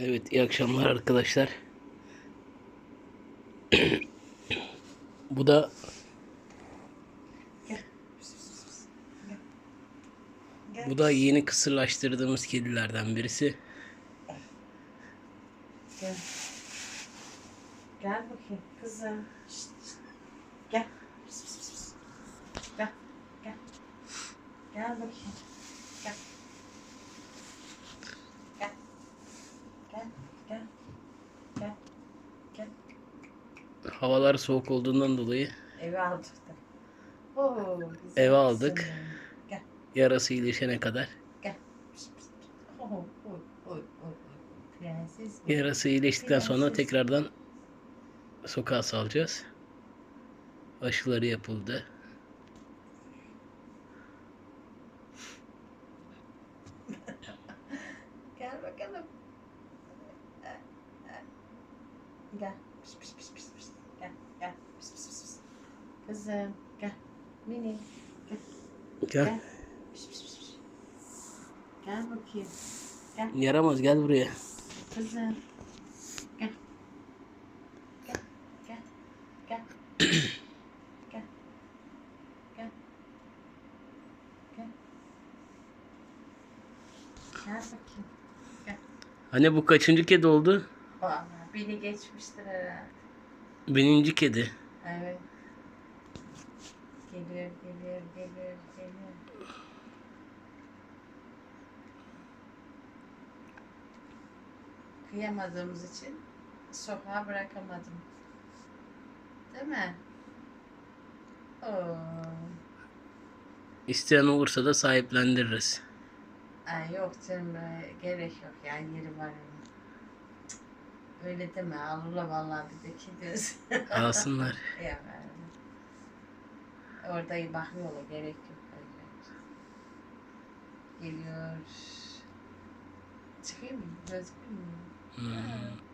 Evet iyi akşamlar arkadaşlar. Bu da bu da yeni kısırlaştırdığımız kedilerden birisi. Gel. Bakayım kızım. Gel. Gel. Gel. Gel bakayım. Gel. Gel. Gel. Gel. Gel. Havalar soğuk olduğundan dolayı Eve aldık da. Oo, Eve aldık. Gel. yarası iyileşene kadar. Gel. Oh. Prenses mi? Yarası iyileştikten sonra Prenses. tekrardan sokağa salacağız. Aşıları yapıldı. Gel bakalım. Gel. Pis pis pis pis Kızım gel. Mini. Gel. Gel. Gel. Piş, piş, piş. gel bakayım. Gel. Yaramaz gel buraya. Kızım. Gel. Gel. Gel. Gel. gel. Gel. Gel. Gel Hani bu kaçıncı kedi oldu? Vallahi beni geçmiştir herhalde. Bininci kedi. Evet. Geliyor, geliyor, geliyor, geliyor. Kıyamadığımız için sokağa bırakamadım. Değil mi? Oo. İsteyen olursa da sahiplendiririz. Ay yok canım be, gerek yok ya yeri var onun. Öyle deme Allah vallahi bir de gidiyoruz. Alsınlar. Ya ben- Orada bakmıyorlar gerek yok. Geliyor. Çıkayım mı? Gözüküyor mu? Hmm.